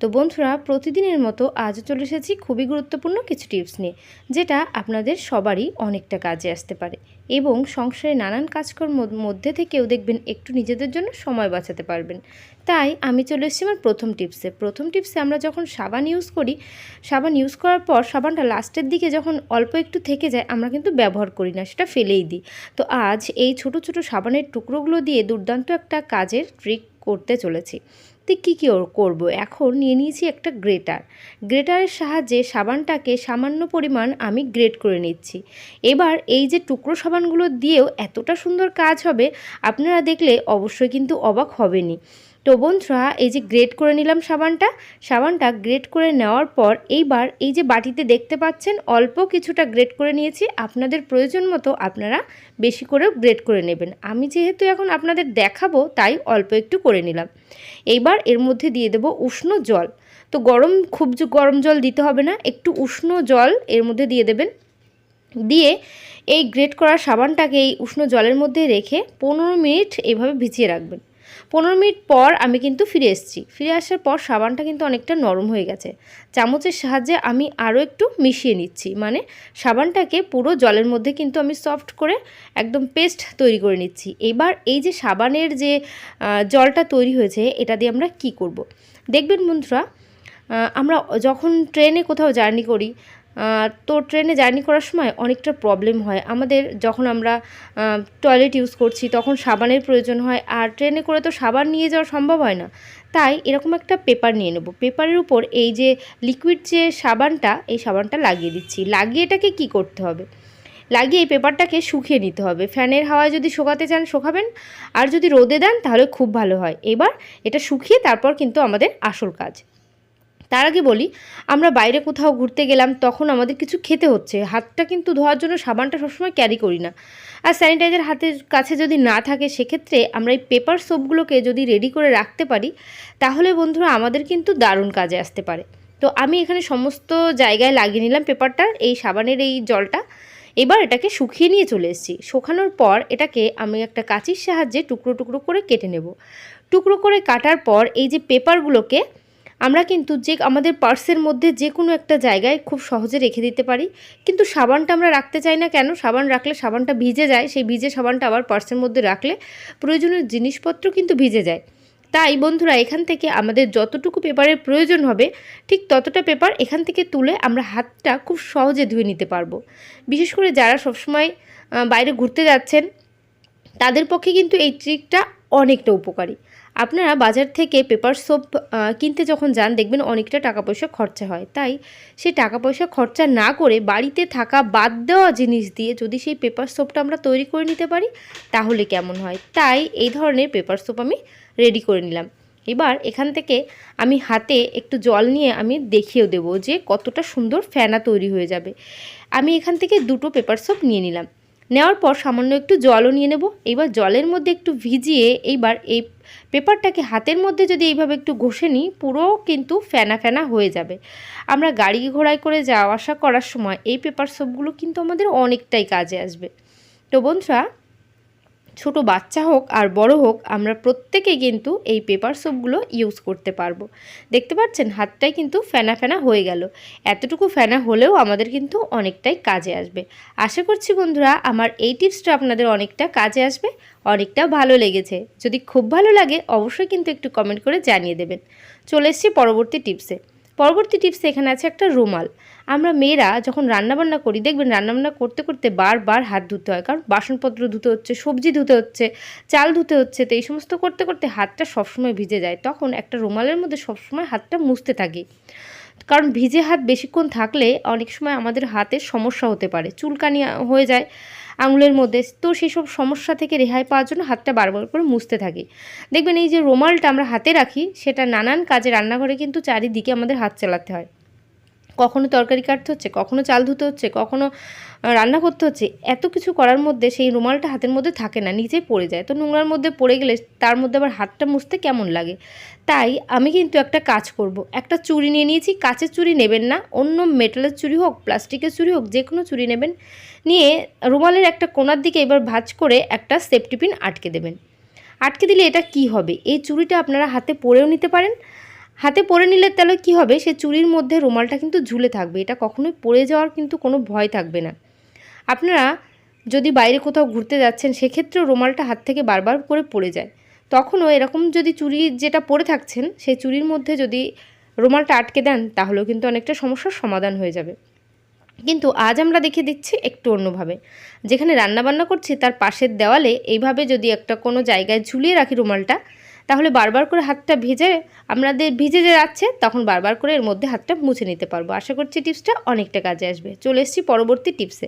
তো বন্ধুরা, প্রতিদিনের মতো আজও চলে এসেছি খুবই গুরুত্বপূর্ণ কিছু টিপস নিয়ে, যেটা আপনাদের সবারই অনেকটা কাজে আসতে পারে এবং সংসারে নানান কাজকর্মের মধ্যে থেকেও দেখবেন একটু নিজেদের জন্য সময় বাঁচাতে পারবেন। তাই আমি চলে এসেছি আমার প্রথম টিপসে। প্রথম টিপসে আমরা যখন সাবান ইউজ করি, সাবান ইউজ করার পর সাবানটা লাস্টের দিকে যখন অল্প একটু থেকে যায়, আমরা কিন্তু ব্যবহার করি না, সেটা ফেলেই দিই। তো আজ এই ছোট ছোট সাবানের টুকরোগুলো দিয়ে দুর্দান্ত একটা কাজের ট্রিক করতে চলেছি। তো কী কী করব? এখন নিয়ে নিয়েছি একটা গ্রেটার। গ্রেটারের সাহায্যে সাবানটাকে সামান্য পরিমাণ আমি গ্রেট করে নিচ্ছি। এবার এই যে টুকরো সাবানগুলো দিয়েও এতটা সুন্দর কাজ হবে, আপনারা দেখলে অবশ্যই কিন্তু অবাক হবেনি তো বন্ধুরা, এই যে গ্রেট করে নিলাম সাবানটা সাবানটা গ্রেট করে নেওয়ার পর এইবার এই যে বাটিতে দেখতে পাচ্ছেন, অল্প কিছুটা গ্রেট করে নিয়েছি। আপনাদের প্রয়োজন মতো আপনারা বেশি করেও গ্রেট করে নেবেন। আমি যেহেতু এখন আপনাদের দেখাবো, তাই অল্প একটু করে নিলাম। এইবার এর মধ্যে দিয়ে দেব উষ্ণ জল। তো গরম, খুব গরম জল দিতে হবে না, একটু উষ্ণ জল এর মধ্যে দিয়ে দেবেন। দিয়ে এই গ্রেট করা সাবানটাকে এই উষ্ণ জলের মধ্যে রেখে পনেরো মিনিট এভাবে ভিজিয়ে রাখবেন। পনেরো মিনিট পর আমি কিন্তু ফিরে এসেছি। ফিরে আসার পর সাবানটা কিন্তু অনেকটা নরম হয়ে গেছে। চামচের সাহায্যে আমি আরও একটু মিশিয়ে নিচ্ছি। মানে সাবানটাকে পুরো জলের মধ্যে কিন্তু আমি সফট করে একদম পেস্ট তৈরি করে নিচ্ছি। এবার এই যে সাবানের যে জলটা তৈরি হয়েছে, এটা দিয়ে আমরা কি করব। দেখবেন বন্ধুরা আমরা যখন ট্রেনে কোথাও জার্নি করি তো ট্রেনে জার্নি করার সময় অনেকটা প্রবলেম হয়। আমাদের যখন আমরা টয়লেট ইউজ করছি, তখন সাবানের প্রয়োজন হয়। আর ট্রেনে করে তো সাবান নিয়ে যাওয়া সম্ভব হয় না। তাই এরকম একটা পেপার নিয়ে নেব। পেপারের উপর এই যে লিকুইড যে সাবানটা, এই সাবানটা লাগিয়ে দিচ্ছি। লাগিয়ে এটাকে কি করতে হবে? লাগিয়ে এই পেপারটাকে শুকিয়ে নিতে হবে। ফ্যানের হাওয়ায় যদি শোকাতে চান, শোকাবেন। আর যদি রোদে দেন, তাহলে খুব ভালো হয়। এবার এটা শুকিয়ে তারপর কিন্তু আমাদের আসল কাজ। তার আগে বলি, আমরা বাইরে কোথাও ঘুরতে গেলাম তখন আমাদের কিছু খেতে হচ্ছে। হাতটা কিন্তু ধোয়ার জন্য সাবানটা সবসময় ক্যারি করি না। আর স্যানিটাইজার হাতের কাছে যদি না থাকে, সেক্ষেত্রে আমরা এই পেপার সোপগুলোকে যদি রেডি করে রাখতে পারি, তাহলে বন্ধুরা আমাদের কিন্তু দারুণ কাজে আসতে পারে। তো আমি এখানে সমস্ত জায়গায় লাগিয়ে নিলাম পেপারটার এই সাবানের এই জলটা। এবার এটাকে শুকিয়ে নিয়ে চলে এসেছি। শুকানোর পর এটাকে আমি একটা কাঁচির সাহায্যে টুকরো টুকরো করে কেটে নেব। টুকরো করে কাটার পর এই যে পেপারগুলোকে আমরা কিন্তু যে আমাদের পার্সের মধ্যে যে কোনো একটা জায়গায় খুব সহজে রেখে দিতে পারি। কিন্তু সাবানটা আমরা রাখতে চাই না কেন? সাবান রাখলে সাবানটা ভিজে যায়, সেই ভিজে সাবানটা আবার পার্সের মধ্যে রাখলে প্রয়োজনীয় জিনিসপত্র কিন্তু ভিজে যায়। তাই বন্ধুরা, এখান থেকে আমাদের যতটুকু পেপারের প্রয়োজন হবে, ঠিক ততটা পেপার এখান থেকে তুলে আমরা হাতটা খুব সহজে ধুয়ে নিতে পারব। বিশেষ করে যারা সবসময় বাইরে ঘুরতে যাচ্ছেন, তাদের পক্ষে কিন্তু এই ট্রিকটা অনেকটা উপকারী। আপনারা বাজার থেকে পেপার সোপ কিনতে যখন যান, দেখবেন অনেকটা টাকা পয়সা খরচা হয়। তাই সেই টাকা পয়সা খরচা না করে বাড়িতে থাকা বাদ দেওয়া জিনিস দিয়ে যদি সেই পেপার সোপটা আমরা তৈরি করে নিতে পারি, তাহলে কেমন হয়? তাই এই ধরনের পেপার সোপ আমি রেডি করে নিলাম। এবার এখান থেকে আমি হাতে একটু জল নিয়ে আমি দেখিয়েও দেব যে কতটা সুন্দর ফেনা তৈরি হয়ে যাবে। আমি এখান থেকে দুটো পেপার সোপ নিয়ে নিলাম। নেওয়ার পর সামান্য একটু জলও নিয়ে নেব। এইবার জলের মধ্যে একটু ভিজিয়ে এইবার এই পেপারটাকে হাতের মধ্যে যদি এইভাবে একটু ঘষে নিই, পুরো কিন্তু ফেনা ফেনা হয়ে যাবে। আমরা গাড়ি ঘোড়ায় করে যাওয়া আসা করার সময় এই পেপার সবগুলো কিন্তু আমাদের অনেকটাই কাজে আসবে। তো বন্ধুরা ছোট বাচ্চা হোক আর বড় হোক, আমরা প্রত্যেকেই কিন্তু এই পেপার সোপগুলো ইউজ করতে পারব। দেখতে পাচ্ছেন, হাতটাই কিন্তু ফেনা ফেনা হয়ে গেল। এতটুকু ফেনা হলেও আমাদের কিন্তু অনেকটাই কাজে আসবে। আশা করছি বন্ধুরা, আমার এই টিপসটা আপনাদের অনেকটা কাজে আসবে, অনেকটা ভালো লেগেছে। যদি খুব ভালো লাগে, অবশ্যই কিন্তু একটু কমেন্ট করে জানিয়ে দেবেন। চলে এসছি পরবর্তী টিপসে। পরবর্তী টিপস এখানে আছে একটা রুমাল। আমরা মেয়েরা যখন রান্নাবান্না করি, দেখবেন রান্নাবান্না করতে করতে বারবার হাত ধুতে হয়। কারণ বাসনপত্র ধুতে হচ্ছে, সবজি ধুতে হচ্ছে, চাল ধুতে হচ্ছে, তো এই সমস্ত করতে করতে হাতটা সবসময় ভিজে যায়। তখন একটা রুমালের মধ্যে সবসময় হাতটা মুছতে থাকি। কারণ ভিজে হাত বেশিক্ষণ থাকলে অনেক সময় আমাদের হাতের সমস্যা হতে পারে। চুলকানি হয়ে যায় আঙুলের মধ্যে। তো সেসব সমস্যা থেকে রেহাই পাওয়ার জন্য হাতটা বারবার করে মুছতে থাকি। দেখবেন এই যে রোমালটা আমরা হাতে রাখি, সেটা নানান কাজে রান্নাঘরে কিন্তু চারিদিকে আমাদের হাত চালাতে হয়। কখনো তরকারি কাটতে হচ্ছে, কখনো চাল ধুতে হচ্ছে, কখনো রান্না করতে হচ্ছে, এত কিছু করার মধ্যে সেই রুমালটা হাতের মধ্যে থাকে না নিচেই পড়ে যায়। তো নোংরার মধ্যে পড়ে গেলে তার মধ্যে আবার হাতটা মুছতে কেমন লাগে? তাই আমি কিন্তু একটা কাজ করব। একটা চুড়ি নিয়ে নিয়েছি, কাচের চুড়ি নেবেন না, অন্য মেটালের চুড়ি হোক, প্লাস্টিকের চুড়ি হোক, যে কোনো চুরি নেবেন, নিয়ে রুমালের একটা কোণার দিকে এবার ভাজ করে একটা সেফটি পিন আটকে দেবেন। আটকে দিলে এটা কি হবে? এই চুড়িটা আপনারা হাতে পরেও নিতে পারেন হাতে পরে নিলে তাহলে কি হবে? সে চুরির মধ্যে রুমালটা কিন্তু ঝুলে থাকবে। এটা কখনোই পড়ে যাওয়ার কিন্তু কোনো ভয় থাকবে না। আপনারা যদি বাইরে কোথাও ঘুরতে যাচ্ছেন, সেক্ষেত্রেও রুমালটা হাত থেকে বারবার করে পড়ে যায়। তখনও এরকম যদি চুরি যেটা পরে থাকছেন, সেই চুরির মধ্যে যদি রুমালটা আটকে দেন, তাহলেও কিন্তু অনেকটা সমস্যার সমাধান হয়ে যাবে। কিন্তু আজ আমরা দেখে দিচ্ছি একটু অন্যভাবে। যেখানে রান্নাবান্না করছি, তার পাশের দেওয়ালে এইভাবে যদি একটা কোনো জায়গায় ঝুলিয়ে রাখি রুমালটা তাহলে বারবার করে হাতটা ভিজে আমাদের ভিজে যে যাচ্ছে, তখন বারবার করে এর মধ্যে হাতটা মুছে নিতে পারব। আশা করছি টিপসটা অনেকটা কাজে আসবে। চলে এসেছি পরবর্তী টিপসে।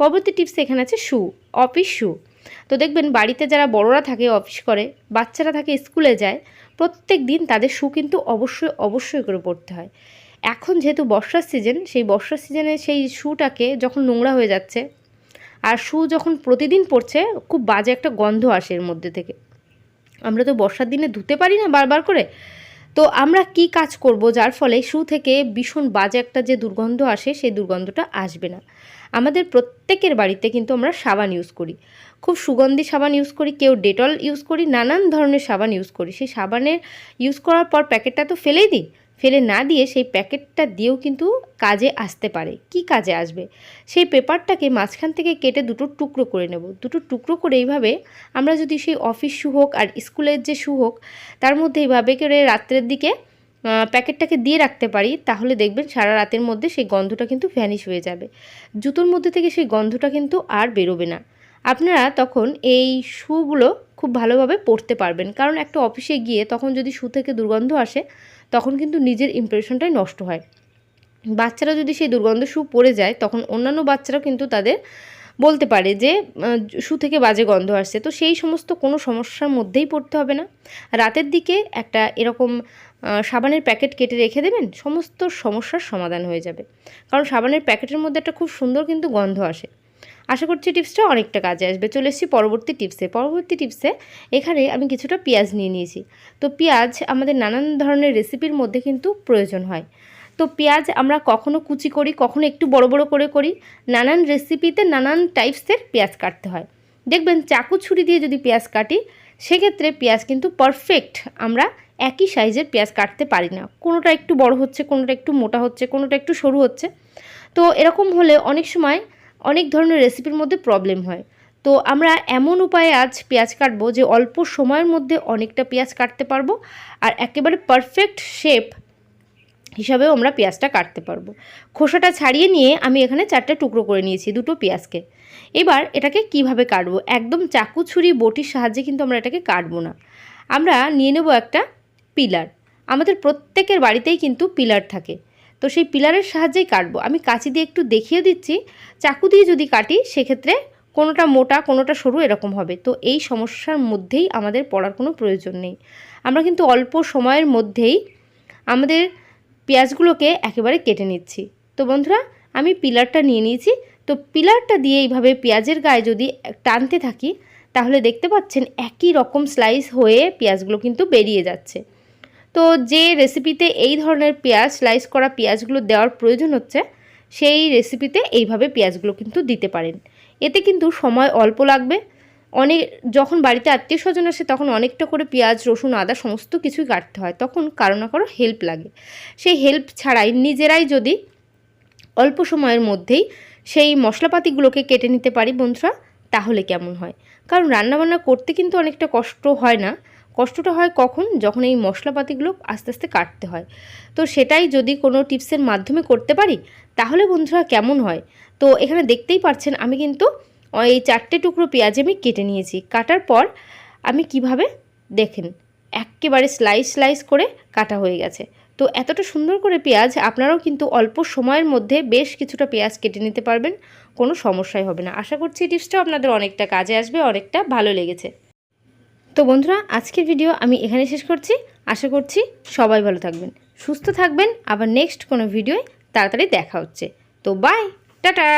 পরবর্তী টিপসে এখানে আছে শু, অফিস শু। তো দেখবেন বাড়িতে যারা বড়রা থাকে, অফিস করে, বাচ্চারা থাকে, স্কুলে যায়, প্রত্যেক দিন তাদের শু কিন্তু অবশ্যই অবশ্যই করে পড়তে হয়। এখন যেহেতু বর্ষার সিজন, সেই বর্ষার সিজনে সেই শুটাকে যখন নোংরা হয়ে যাচ্ছে, আর শু যখন প্রতিদিন পড়ছে, খুব বাজে একটা গন্ধ আসে এর মধ্যে থেকে। আমরা তো বর্ষার দিনে ধুতে পারি না বারবার করে। তো আমরা কি কাজ করব? যার ফলে শু থেকে ভীষণ বাজে একটা যে দুর্গন্ধ আসে, সেই দুর্গন্ধটা আসবে না। আমাদের প্রত্যেকের বাড়িতে কিন্তু আমরা সাবান ইউজ করি। খুব সুগন্ধি সাবান ইউজ করি, কেউ ডেটল ইউজ করি, নানান ধরনের সাবান ইউজ করি। সেই সাবানের ইউজ করার পর প্যাকেটটা তো ফেলেই দিই। ফেলে না দিয়ে সেই প্যাকেটটা দিয়েও কিন্তু কাজে আসতে পারে। কি কাজে আসবে? সেই পেপারটাকে মাঝখান থেকে কেটে দুটো টুকরো করে নেব। দুটো টুকরো করে এইভাবে আমরা যদি সেই অফিস শু হোক আর স্কুলের যে শু হোক, তার মধ্যে এইভাবে করে রাত্রের দিকে প্যাকেটটাকে দিয়ে রাখতে পারি, তাহলে দেখবেন সারা রাতের মধ্যে সেই গন্ধটা কিন্তু ভ্যানিশ হয়ে যাবে। জুতোর মধ্যে থেকে সেই গন্ধটা কিন্তু আর বেরোবে না। আপনারা তখন এই শুগুলো খুব ভালোভাবে পরতে পারবেন। কারণ একটা অফিসে গিয়ে তখন যদি শু থেকে দুর্গন্ধ আসে তখন কিন্তু নিজের ইমপ্রেশনটাই নষ্ট হয়। বাচ্চারা যদি সেই দুর্গন্ধ শু পড়ে যায়, তখন অন্যান্য বাচ্চারাও কিন্তু তাদের বলতে পারে যে শু থেকে বাজে গন্ধ আসছে। তো সেই সমস্ত কোনো সমস্যার মধ্যেই পড়তে হবে না। রাতের দিকে একটা এরকম সাবানের প্যাকেট কেটে রেখে দেবেন, সমস্ত সমস্যার সমাধান হয়ে যাবে। কারণ সাবানের প্যাকেটের মধ্যে একটা খুব সুন্দর কিন্তু গন্ধ আসে। আশা করছি টিপসটা অনেকটা কাজে আসবে। চলে এসেছি পরবর্তী টিপসে। পরবর্তী টিপসে এখানে আমি কিছুটা পেঁয়াজ নিয়ে নিয়েছি। তো পেঁয়াজ আমাদের নানান ধরনের রেসিপির মধ্যে কিন্তু প্রয়োজন হয়। তো পেঁয়াজ আমরা কখনো কুচি করি, কখনো একটু বড় বড় করে করি। নানান রেসিপিতে নানান টাইপসের পেঁয়াজ কাটতে হয়। দেখবেন চাকু ছুরি দিয়ে যদি পেঁয়াজ কাটি, সেক্ষেত্রে পেঁয়াজ কিন্তু পারফেক্ট আমরা একই সাইজের পেঁয়াজ কাটতে পারি না। কোনোটা একটু বড় হচ্ছে, কোনোটা একটু মোটা হচ্ছে, কোনোটা একটু সরু হচ্ছে। তো এরকম হলে অনেক সময় অনেক ধরনের রেসিপির মধ্যে প্রবলেম হয়। তো আমরা এমন উপায়ে আজ পেঁয়াজ কাটবো যে অল্প সময়ের মধ্যে অনেকটা পেঁয়াজ কাটতে পারব আর একেবারে পারফেক্ট শেপ হিসাবেও আমরা পেঁয়াজটা কাটতে পারব। খোসাটা ছাড়িয়ে নিয়ে আমি এখানে চারটে টুকরো করে নিয়েছি দুটো পেঁয়াজকে। এবার এটাকে কীভাবে কাটবো? একদম চাকু ছুরি বটির সাহায্যে কিন্তু আমরা এটাকে কাটবো না। আমরা নিয়ে নেব একটা পিলার। আমাদের প্রত্যেকের বাড়িতেই কিন্তু পিলার থাকে। তো সেই পিলারের সাহায্যেই কাটবো। আমি কাঁচি দিয়ে একটু দেখিয়ে দিচ্ছি। চাকু দিয়ে যদি কাটি, সেক্ষেত্রে কোনোটা মোটা, কোনোটা সরু এরকম হবে। তো এই সমস্যার মধ্যেই আমাদের পড়ার কোনো প্রয়োজন নেই। আমরা কিন্তু অল্প সময়ের মধ্যেই আমাদের পেঁয়াজগুলোকে একেবারে কেটে নিচ্ছি। তো বন্ধুরা, আমি পিলারটা নিয়ে নিয়েছি। তো পিলারটা দিয়ে এইভাবে পেঁয়াজের গায়ে যদি টানতে থাকি, তাহলে দেখতে পাচ্ছেন একই রকম স্লাইস হয়ে পেঁয়াজগুলো কিন্তু বেরিয়ে যাচ্ছে। তো যে রেসিপিতে এই ধরনের পেঁয়াজ স্লাইস করা পেঁয়াজগুলো দেওয়ার প্রয়োজন হচ্ছে, সেই রেসিপিতে এইভাবে পেঁয়াজগুলো কিন্তু দিতে পারেন। এতে কিন্তু সময় অল্প লাগবে। অনেক যখন বাড়িতে আত্মীয় স্বজন আসে, তখন অনেকটা করে পেঁয়াজ, রসুন, আদা সমস্ত কিছুই কাটতে হয়। তখন কারও না কারও হেল্প লাগে। সেই হেল্প ছাড়াই নিজেরাই যদি অল্প সময়ের মধ্যেই সেই মশলাপাতিগুলোকে কেটে নিতে পারি বন্ধুরা, তাহলে কেমন হয়? কারণ রান্নাবান্না করতে কিন্তু অনেকটা কষ্ট হয় না। কষ্টটা হয় কখন? যখন এই মশলাপাতিগুলো আস্তে আস্তে কাটতে হয়। তো সেটাই যদি কোনো টিপসের মাধ্যমে করতে পারি, তাহলে বন্ধুরা কেমন হয়? তো এখানে দেখতেই পাচ্ছেন, আমি কিন্তু এই চারটে টুকরো পেঁয়াজ আমি কেটে নিয়েছি। কাটার পর আমি কীভাবে দেখেন, একেবারে স্লাইস স্লাইস করে কাটা হয়ে গেছে। তো এতটা সুন্দর করে পেঁয়াজ, আপনারাও কিন্তু অল্প সময়ের মধ্যে বেশ কিছুটা পেঁয়াজ কেটে নিতে পারবেন, কোনো সমস্যাই হবে না। আশা করছি এই টিপসটাও আপনাদের অনেকটা কাজে আসবে, অনেকটা ভালো লেগেছে। তো বন্ধুরা, আজকের ভিডিও আমি এখানে শেষ করছি। আশা করছি সবাই ভালো থাকবেন। সুস্থ থাকবেন। আবার নেক্সট কোনো ভিডিওয় তাড়াতাড়ি দেখা হচ্ছে। তো বাই টাটা!